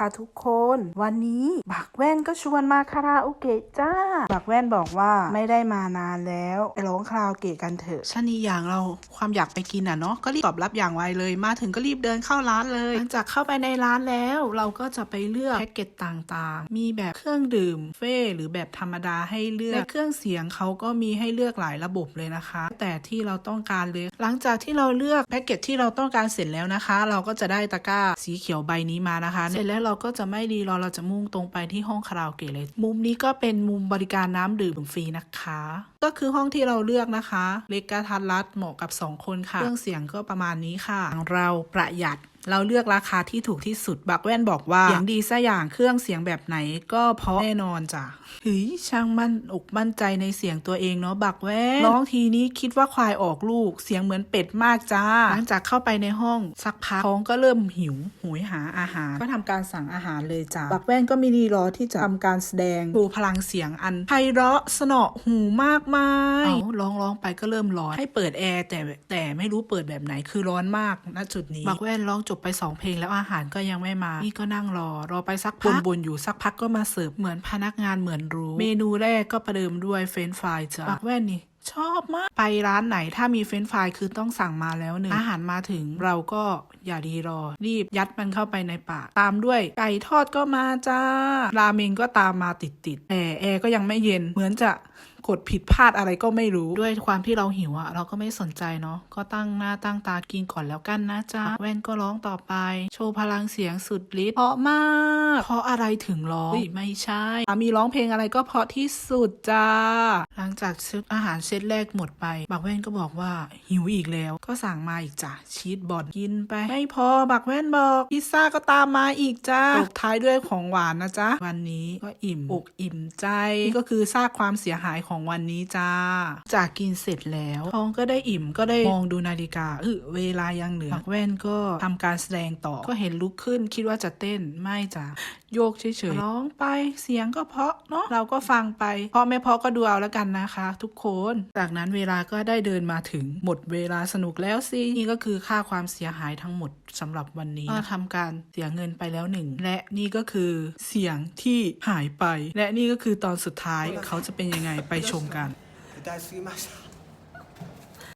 ค่ะทุกคน วันนี้บักแว่นก็ชวนมาคาราโอเกะจ้า บักแว่นบอกว่าไม่ได้มานานแล้วไปร้องคาราโอเกะกันเถอะชนีอย่างเราความอยากไปกินอะเนาะก็รีบตอบรับอย่างไวเลย มาถึงก็รีบเดินเข้าร้านเลยหลังจากเข้าไปในร้านแล้ว เราก็จะไปเลือกแพ็กเกจต่างๆ มีแบบเครื่องดื่มเฟ่หรือแบบธรรมดาให้เลือกและเครื่องเสียงเขาก็มีให้เลือกหลายระบบเลยนะคะ แต่ที่เราต้องการเลย หลังจากที่เราเลือกแพ็กเกจที่เราต้องการเสร็จแล้วนะคะ เราก็จะได้ตะกร้าสีเขียวใบนี้มานะคะเสร็จแล้วเราราก็จะไม่รีรอเราจะมุ่งตรงไปที่ห้องคาราโอเกะเลย มุมนี้ก็เป็นมุมบริการน้ำดื่มฟรีนะคะ ก็คือห้องที่เราเลือกนะคะ เล็กกระทัดรัดเหมาะกับ 2 คนค่ะ เครื่องเสียงก็ประมาณนี้ค่ะเราประหยัดเราเลือกราคาที่ถูกที่สุดบักแว่นบอกว่าเสียงดีซะอย่างเครื่องเสียงแบบไหนก็เพราะแน่นอนจ้ะเฮ้ยช่างมั่นอกมั่นใจในเสียงตัวเองเนาะบักแว่นร้องทีนี้คิดว่าควายออกลูก เสียงเหมือนเป็ดมากจ้าหลังจากเข้าไปในห้องสักพักท้องก็เริ่มหิวโหยหาอาหาร ก็ทำการสั่งอาหารเลยจ้ะบักแว่นก็ไมีรีรอที่จะทำการแสดงโชว์พลังเสียงอันไพเราะสนอหูมากมายเอาร้องร้องไปก็เริ่มร้อนให้เปิดแอร์แต่แต่ไม่รู้เปิดแบบไหนคือร้อนมากณจุดนี้บักแว่นร้องจบไปสองเพลงแล้วอาหารก็ยังไม่มา นี่ก็นั่งรอ รอไปสักพักบนๆอยู่สักพักก็มาเสิร์ฟเหมือนพนักงานเหมือนรู้ เมนูแรกก็ประเดิมด้วยเฟรนช์ฟรายจ้ะบักแว่นนี่ชอบมาก ไปร้านไหนถ้ามีเฟรนช์ฟรายคือต้องสั่งมาแล้วหนึ่งอาหารมาถึงเราก็อย่าดีรอ รีบยัดมันเข้าไปในปาก ตามด้วยไก่ทอดก็มาจ้า ราเมงก็ตามมาติดๆแต่แอร์ก็ยังไม่เย็นเหมือนจะ กดผิดพลาดอะไรก็ไม่รู้ด้วยความที่เราหิวอะเราก็ไม่สนใจเนาะก็ตั้งหน้าตั้งตากินก่อนแล้วกันนะจ๊ะแว่นก็ร้องต่อไป โชว์พลังเสียงสุดฤทธิ์เพราะมากเพราะอะไรถึงร้องไม่ใช่มีร้องเพลงอะไรก็เพราะที่สุดจ้า หลังจากชุดอาหารเซตแรกหมดไปบักแว่นก็บอกว่าหิวอีกแล้ว ก็สั่งมาอีกจ้ะชีสบอลกินไป ไม่พอบักแว่นบอกพิซซ่าก็ตามมาอีกจ้าตบท้ายด้วยของหวานนะจ๊ะวันนี้ก็อิ่มอกอิ่มใจนี่ก็คือซากความเสียหายของวันนี้จ้า จากกินเสร็จแล้วท้องก็ได้อิ่มก็ได้มองดูนาฬิกาเออเวลายังเหลือบักแว่นก็ทำการแสดงต่อก็เห็นลุกขึ้นคิดว่าจะเต้นไม่จ้า โยกเฉยๆร้องไปเสียงก็เพาะเนาะเราก็ฟังไปพอไม่เพาะก็ดูเอาแล้วกันนะคะ ทุกคน จากนั้นเวลาก็ได้เดินมาถึงหมดเวลาสนุกแล้วสินี่ก็คือค่าความเสียหายทั้งหมดสำหรับวันนี้ก็ทำการเสียเงินไปแล้วหนึ่งและนี่ก็คือเสียงที่หายไป และนี่ก็คือตอนสุดท้ายเขาจะเป็นยังไงไปชมกัน